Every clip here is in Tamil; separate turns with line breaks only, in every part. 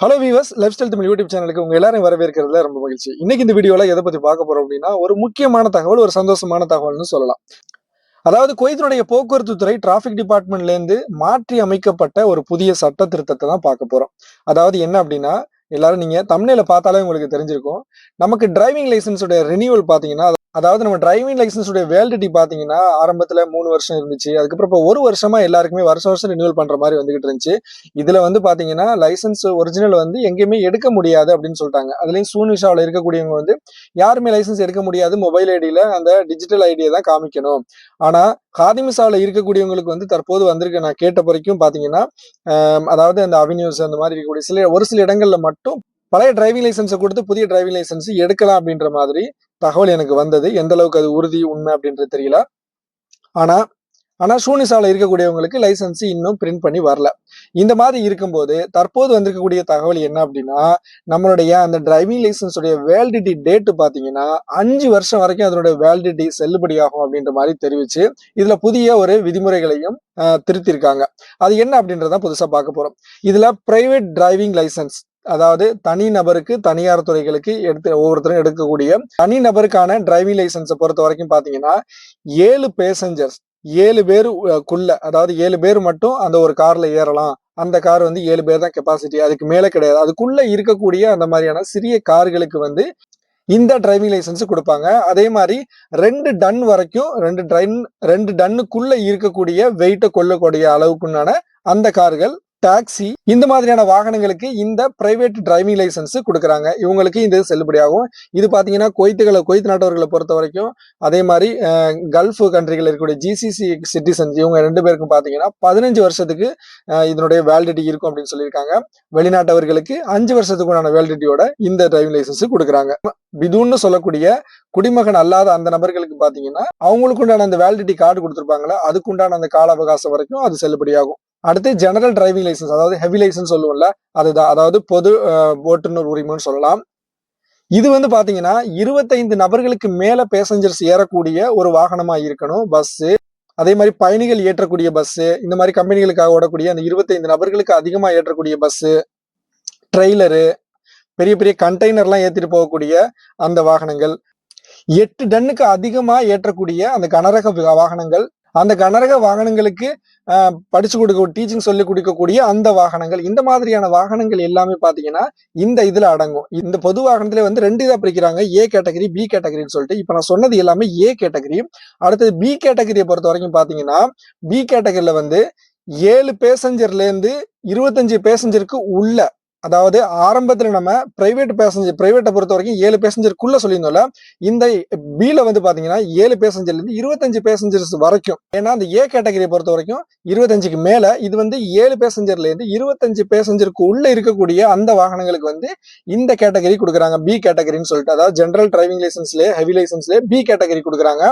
Hello weavers life style Tamil YouTube சேனலுக்கு உங்க எல்லாரும் வரவேற்கிறதுல ரொம்ப மகிழ்ச்சி. இன்னைக்கு இந்த வீடியோல எதை பத்தி பார்க்க போறோம் அப்படின்னா ஒரு முக்கியமான தகவல் ஒரு சந்தோஷமான தகவல்னு சொல்லலாம். அதாவது குவைத்தினுடைய போக்குவரத்து துறை டிராபிக் டிபார்ட்மெண்ட்லேருந்து மாற்றி அமைக்கப்பட்ட ஒரு புதிய சட்ட திருத்தத்தை தான் பார்க்க போறோம். அதாவது என்ன அப்படின்னா எல்லாரும் நீங்க தமிழ்ல பார்த்தாலே உங்களுக்கு தெரிஞ்சிருக்கும். நமக்கு டிரைவிங் லைசன்ஸோட ரினியூவல் பாத்தீங்கன்னா அதாவது நம்ம டிரைவிங் லைசன்ஸோட வேலிடிட்டி பாத்தீங்கன்னா ஆரம்பத்துல மூணு வருஷம் இருந்துச்சு. அதுக்கப்புறம் இப்போ ஒரு வருஷமா எல்லாருக்குமே வருஷம் வருஷம் ரினியூவல் பண்ற மாதிரி வந்துகிட்டு இருந்துச்சு. இதுல வந்து பாத்தீங்கன்னா லைசன்ஸ் ஒரிஜினல் வந்து எங்கேயுமே எடுக்க முடியாது அப்படின்னு சொல்லிட்டாங்க. அதுலயும் சூனிஷாவில் இருக்கக்கூடியவங்க வந்து யாருமே லைசன்ஸ் எடுக்க முடியாது. மொபைல் ஐடியில அந்த டிஜிட்டல் ஐடியை தான் காமிக்கணும். ஆனா காதிமிசாவில் இருக்கக்கூடியவங்களுக்கு வந்து தற்போது வந்திருக்க நான் கேட்ட வரைக்கும் பார்த்தீங்கன்னா அதாவது அந்த அவென்யூஸ் அந்த மாதிரி இருக்கக்கூடிய சில ஒரு சில இடங்கள்ல மட்டும் பழைய டிரைவிங் லைசன்ஸை கொடுத்து புதிய டிரைவிங் லைசன்ஸ் எடுக்கலாம் அப்படின்ற மாதிரி தகவல் எனக்கு வந்தது. எந்த அளவுக்கு அது உறுதி உண்மை அப்படின்றது தெரியல. ஆனா ஆனால் ஷூனிசாவில் இருக்கக்கூடியவங்களுக்கு லைசன்ஸ் இன்னும் பிரிண்ட் பண்ணி வரல. இந்த மாதிரி இருக்கும்போது தற்போது வந்திருக்கக்கூடிய தகவல் என்ன அப்படின்னா நம்மளுடைய அந்த டிரைவிங் லைசன்ஸுடைய வேலிடிட்டி டேட்டு பார்த்தீங்கன்னா அஞ்சு வருஷம் வரைக்கும் அதனுடைய வேலிடிட்டி செல்லுபடியாகும் அப்படின்ற மாதிரி தெரிவிச்சு இதில் புதிய ஒரு விதிமுறைகளையும் ஆஹ், திருத்திருக்காங்க. அது என்ன அப்படின்றத புதுசாக பார்க்க போறோம். இதுல பிரைவேட் டிரைவிங் லைசன்ஸ் அதாவது தனி நபருக்கு தனியார் துறைகளுக்கு எடுத்து ஒவ்வொருத்தரும் எடுக்கக்கூடிய தனி நபருக்கான டிரைவிங் லைசன்ஸை பொறுத்த வரைக்கும் பார்த்தீங்கன்னா ஏழு பேசஞ்சர்ஸ் ஏழு பேருக்குள்ள அதாவது ஏழு பேர் மட்டும் அந்த ஒரு கார்ல ஏறலாம். அந்த கார் வந்து ஏழு பேர் தான் கெப்பாசிட்டி அதுக்கு மேலே கிடையாது. அதுக்குள்ள இருக்கக்கூடிய அந்த மாதிரியான சிறிய கார்களுக்கு வந்து இந்த டிரைவிங் லைசன்ஸ் கொடுப்பாங்க. அதே மாதிரி ரெண்டு டன் வரைக்கும் ரெண்டு டன் ரெண்டு டன்னுக்குள்ள இருக்கக்கூடிய வெயிட்டை கொள்ளக்கூடிய அளவுக்குண்டான அந்த கார்கள் டாக்ஸி இந்த மாதிரியான வாகனங்களுக்கு இந்த பிரைவேட் டிரைவிங் லைசன்ஸ் கொடுக்குறாங்க. இவங்களுக்கு இது செல்லுபடியாகும். இது பார்த்தீங்கன்னா கொய்த்துகளை கொய்த் நாட்டவர்களை பொறுத்த வரைக்கும் அதே மாதிரி கல்ஃப் கண்ட்ரிகள் இருக்கக்கூடிய ஜிசிசி சிட்டிசன்ஸ் இவங்க ரெண்டு பேருக்கும் பார்த்தீங்கன்னா பதினஞ்சு வருஷத்துக்கு இதனுடைய வேலிடிட்டி இருக்கும் அப்படின்னு சொல்லியிருக்காங்க. வெளிநாட்டவர்களுக்கு அஞ்சு வருஷத்துக்கு உண்டான வேலிடிட்டியோட இந்த டிரைவிங் லைசன்ஸ் கொடுக்குறாங்க. பிதுன்னு சொல்லக்கூடிய குடிமகன் அல்லாத அந்த நபர்களுக்கு பாத்தீங்கன்னா அவங்களுக்கு உண்டான அந்த வேலிடிட்டி கார்டு கொடுத்துருப்பாங்களா அதுக்குண்டான அந்த கால அவகாசம் வரைக்கும் அது செல்லுபடியாகும். அடுத்து ஜெனரல் டிரைவிங் லைசன்ஸ் அதாவது ஹெவி லைசன்ஸ் சொல்லுவோம்ல அதுதான். அதாவது பொது ஓட்டுநர் உரிமைன்னு சொல்லலாம். இது வந்து பாத்தீங்கன்னா இருபத்தைந்து நபர்களுக்கு மேல பேசஞ்சர்ஸ் ஏறக்கூடிய ஒரு வாகனமா இருக்கணும் பஸ் அதே மாதிரி பயணிகள் ஏற்றக்கூடிய பஸ் இந்த மாதிரி கம்பெனிகளுக்காக ஓடக்கூடிய அந்த இருபத்தைந்து நபர்களுக்கு அதிகமா ஏற்றக்கூடிய பஸ் ட்ரெய்லரு பெரிய பெரிய கண்டெய்னர்லாம் ஏற்றிட்டு போகக்கூடிய அந்த வாகனங்கள். எட்டு டன்னுக்கு அதிகமாக ஏற்றக்கூடிய அந்த கனரக வாகனங்கள். அந்த கனரக வாகனங்களுக்கு படிச்சு கொடுக்க டீச்சிங் சொல்லி கொடுக்கக்கூடிய அந்த வாகனங்கள் இந்த மாதிரியான வாகனங்கள் எல்லாமே பாத்தீங்கன்னா இந்த இதுல அடங்கும். இந்த பொது வாகனத்துல வந்து ரெண்டு இதா பிரிக்கிறாங்க. ஏ கேட்டகரி பி கேட்டகரின்னு சொல்லிட்டு இப்ப நான் சொன்னது எல்லாமே ஏ கேட்டகரி அடுத்தது பி கேட்டகரியை பொறுத்த வரைக்கும் பாத்தீங்கன்னா பி கேட்டகரியில வந்து ஏழு பேசஞ்சர்ல இருந்து இருபத்தஞ்சு பேசஞ்சருக்கு உள்ள அதாவது ஆரம்பத்தில் நம்ம பிரைவேட் பேசஞ்சர் பிரைவேட்டை பொறுத்த வரைக்கும் ஏழு பேசஞ்சருக்குள்ள சொல்லியிருந்தோம்ல இந்த பில வந்து பாத்தீங்கன்னா ஏழு பேசஞ்சர்ல இருந்து இருபத்தஞ்சு பேசஞ்சர்ஸ் வரைக்கும். ஏன்னா அந்த ஏ கேட்டகரியை பொறுத்த வரைக்கும் இருபத்தஞ்சுக்கு மேல இது வந்து ஏழு பேசஞ்சர்லேருந்து இருபத்தஞ்சு பேசஞ்சருக்கு உள்ள இருக்கக்கூடிய அந்த வாகனங்களுக்கு வந்து இந்த கேட்டகரி கொடுக்குறாங்க. பி கேட்டகரின்னு சொல்லிட்டு அதாவது ஜென்ரல் டிரைவிங் லைசன்ஸ்லயே ஹெவி லைசன்ஸ்லேயே பி கேட்டகரி கொடுக்குறாங்க.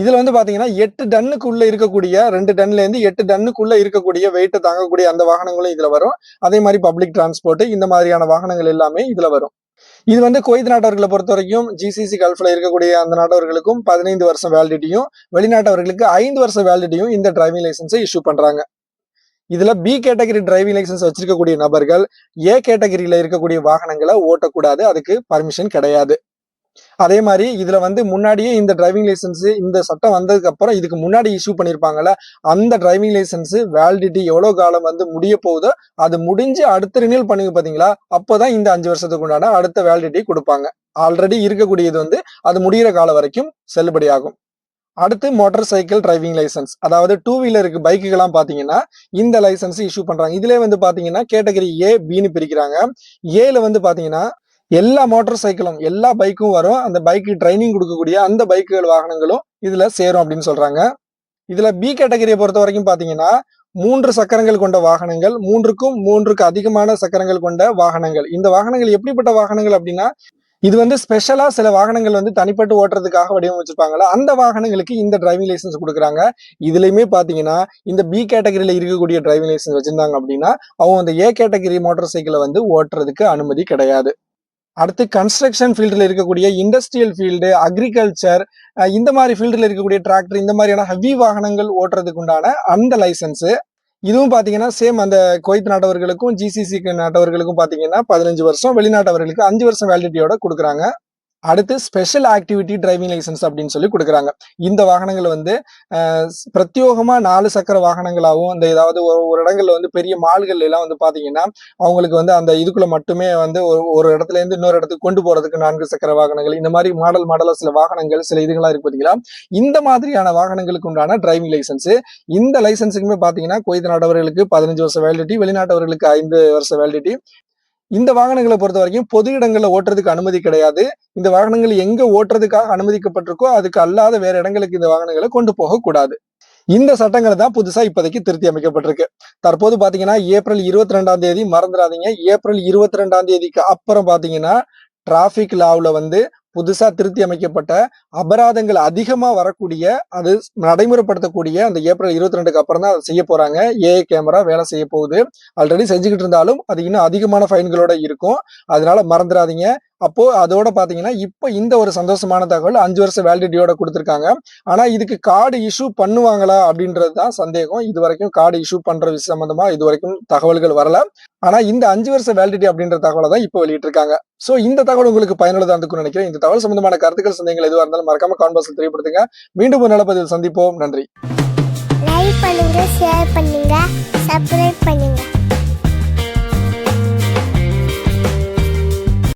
இதுல வந்து பாத்தீங்கன்னா எட்டு டன்னுக்குள்ள இருக்கக்கூடிய ரெண்டு டன்ல இருந்து எட்டு டன்னுக்குள்ள இருக்கக்கூடிய வெயிட்டை தாங்கக்கூடிய அந்த வாகனங்களும் இதுல வரும். அதே மாதிரி பப்ளிக் டிரான்ஸ்போர்ட் இந்த மாதிரியான வாகனங்கள் எல்லாமே இதுல வரும். இது வந்து குவைத் நாட்டவர்களை பொறுத்த வரைக்கும் ஜிசிசி கல்ஃப்ல இருக்கக்கூடிய அந்த நாட்டவர்களுக்கும் பதினைந்து வருஷம் வேலிடிட்டியும் வெளிநாட்டவர்களுக்கு ஐந்து வருஷம் வேலிடிட்டியும் இந்த டிரைவிங் லைசன்ஸை இஷ்யூ பண்றாங்க. இதுல பி கேட்டகரி டிரைவிங் லைசன்ஸ் வச்சிருக்கக்கூடிய நபர்கள் ஏ கேட்டகரியில இருக்கக்கூடிய வாகனங்களை ஓட்டக்கூடாது அதுக்கு பர்மிஷன் கிடையாது. அதே மாதிரி இதுல வந்து முன்னாடியே இந்த டிரைவிங் லைசன்ஸ் இந்த சட்டம் வந்ததுக்கு அப்புறம் இதுக்கு முன்னாடி இஷ்யூ பண்ணிருப்பாங்கல்ல அந்த டிரைவிங் லைசன்ஸ் வேலிடிட்டி எவ்வளவு காலம் வந்து முடிய போகுதோ அது முடிஞ்சு அடுத்த ரினியூல் பண்ணுங்க பாத்தீங்களா அப்போதான் இந்த அஞ்சு வருஷத்துக்கு உண்டான அடுத்த வேலிடிட்டி கொடுப்பாங்க. ஆல்ரெடி இருக்கக்கூடியது வந்து அது முடியிற காலம் வரைக்கும் செல்லுபடியாகும். அடுத்து மோட்டார் சைக்கிள் டிரைவிங் லைசன்ஸ் அதாவது டூ வீலருக்கு பைக்குகள்லாம் பாத்தீங்கன்னா இந்த லைசன்ஸ் இஷ்யூ பண்றாங்க. இதுல வந்து பாத்தீங்கன்னா கேட்டகரி ஏ பின்னு பிரிக்கிறாங்க. ஏல வந்து பாத்தீங்கன்னா எல்லா மோட்டார் சைக்கிளும் எல்லா பைக்கும் வரும். அந்த பைக்கு ட்ரைனிங் கொடுக்கக்கூடிய அந்த பைக்குகள் வாகனங்களும் இதுல சேரும் அப்படின்னு சொல்றாங்க. இதுல பி கேட்டகரியை பொறுத்த வரைக்கும் பாத்தீங்கன்னா மூன்று சக்கரங்கள் கொண்ட வாகனங்கள் மூன்றுக்கும் மூன்றுக்கு அதிகமான சக்கரங்கள் கொண்ட வாகனங்கள். இந்த வாகனங்கள் எப்படிப்பட்ட வாகனங்கள் அப்படின்னா இது வந்து ஸ்பெஷலா சில வாகனங்கள் வந்து தனிப்பட்டு ஓட்டுறதுக்காக வடிவமைச்சிருப்பாங்களா அந்த வாகனங்களுக்கு இந்த டிரைவிங் லைசன்ஸ் கொடுக்குறாங்க. இதுலயுமே பாத்தீங்கன்னா இந்த பி கேட்டகரியில இருக்கக்கூடிய டிரைவிங் லைசன்ஸ் வச்சிருந்தாங்க அப்படின்னா அவங்க அந்த ஏ கேட்டகரி மோட்டார் சைக்கிளை வந்து ஓட்டுறதுக்கு அனுமதி கிடையாது. அடுத்து கன்ஸ்ட்ரக்ஷன் ஃபீல்டில் இருக்கக்கூடிய இண்டஸ்ட்ரியல் ஃபீல்டு அக்ரிகல்ச்சர் இந்த மாதிரி ஃபீல்டில் இருக்கக்கூடிய டிராக்டர் இந்த மாதிரியான ஹெவி வாகனங்கள் ஓட்டுறதுக்கு உண்டான அந்த லைசன்ஸு இதுவும் பார்த்தீங்கன்னா சேம் அந்த குவைத் நாட்டவர்களுக்கும் ஜிசிசி நாட்டவர்களுக்கும் பார்த்தீங்கன்னா பதினஞ்சு வருஷம் வெளிநாட்டவர்களுக்கு அஞ்சு வருஷம் வேலிடிட்டியோட கொடுக்குறாங்க. அடுத்து ஸ்பெஷல் ஆக்டிவிட்டி டிரைவிங் லைசன்ஸ் அப்படின்னு சொல்லி கொடுக்குறாங்க. இந்த வாகனங்கள் வந்து பிரத்யோகமாக நாலு சக்கர வாகனங்களாகவும் இந்த ஏதாவது ஒரு ஒரு இடங்கள்ல வந்து பெரிய மால்கள் எல்லாம் வந்து பார்த்தீங்கன்னா அவங்களுக்கு வந்து அந்த இதுக்குள்ள மட்டுமே வந்து ஒரு ஒரு இடத்துல இருந்து இன்னொரு இடத்துக்கு கொண்டு போறதுக்கு நான்கு சக்கர வாகனங்கள் இந்த மாதிரி மாடல் மாடலாக சில வாகனங்கள் சில இதுகளாக இருக்கு பார்த்தீங்களா இந்த மாதிரியான வாகனங்களுக்கு உண்டான டிரைவிங் லைசன்ஸ் இந்த லைசன்ஸுக்குமே பார்த்தீங்கன்னா குவைத் நாட்டவர்களுக்கு பதினஞ்சு வருஷம் வேலிடிட்டி வெளிநாட்டவர்களுக்கு ஐந்து வருஷம் வேலிடிட்டி இந்த வாகனங்களை பொறுத்த வரைக்கும் பொது இடங்களில் ஓட்டுறதுக்கு அனுமதி கிடையாது. இந்த வாகனங்கள் எங்க ஓட்டுறதுக்காக அனுமதிக்கப்பட்டிருக்கோ அதுக்கு அல்லாத வேற இடங்களுக்கு இந்த வாகனங்களை கொண்டு போகக்கூடாது இந்த சட்டங்கள் தான் புதுசா இப்போதைக்கு திருத்தி அமைக்கப்பட்டிருக்கு. தற்போது பாத்தீங்கன்னா ஏப்ரல் இருபத்தி ரெண்டாம் தேதி மறந்துடாதீங்க. ஏப்ரல் இருபத்தி ரெண்டாம் தேதிக்கு அப்புறம் பாத்தீங்கன்னா டிராபிக் லாவில் வந்து புதுசா திருத்தி அமைக்கப்பட்ட அபராதங்கள் அதிகமா வரக்கூடிய அது நடைமுறைப்படுத்தக்கூடிய அந்த ஏப்ரல் இருபத்தி ரெண்டுக்கு அப்புறம் தான் அதை செய்ய போறாங்க. ஏஐ கேமரா வேலை செய்ய போகுது. ஆல்ரெடி செஞ்சுக்கிட்டு இருந்தாலும் அது இன்னும் அதிகமான ஃபைன்களோட இருக்கும். அதனால மறந்துடாதீங்க. அப்போ அதோட பாத்தீங்கன்னா இப்போ இந்த ஒரு சந்தோஷமான தகவல் அஞ்சு வருஷம் வேலிடிட்டியோட கொடுத்துருக்காங்க. ஆனா இதுக்கு கார்டு இஷ்யூ பண்ணுவாங்களா அப்படின்றது தான் சந்தேகம். இது வரைக்கும் கார்டு இஷ்யூ பண்ற விஷயம் சம்பந்தமா இது வரைக்கும் தகவல்கள் வரல. ஆனா இந்த அஞ்சு வருஷம் வேலிடிட்டி அப்படின்ற தகவலை தான் இப்போ வெளியிட்டிருக்காங்க. சோ இந்த தகவல் உங்களுக்கு பயனுள்ளதா இருக்கும்னு நினைக்கிறேன். இந்த தகவல் சம்பந்தமான கருத்துக்கள் சந்தேகங்கள் எதுவாக இருந்தாலும் மறக்காம கான்பாஸில் தெரியப்படுத்துங்க. மீண்டும் ஒரு நல்ல சந்திப்போம். நன்றி.
லைக் பண்ணுங்க ஷேர் பண்ணுங்க சப்ஸ்கிரைப் பண்ணுங்க.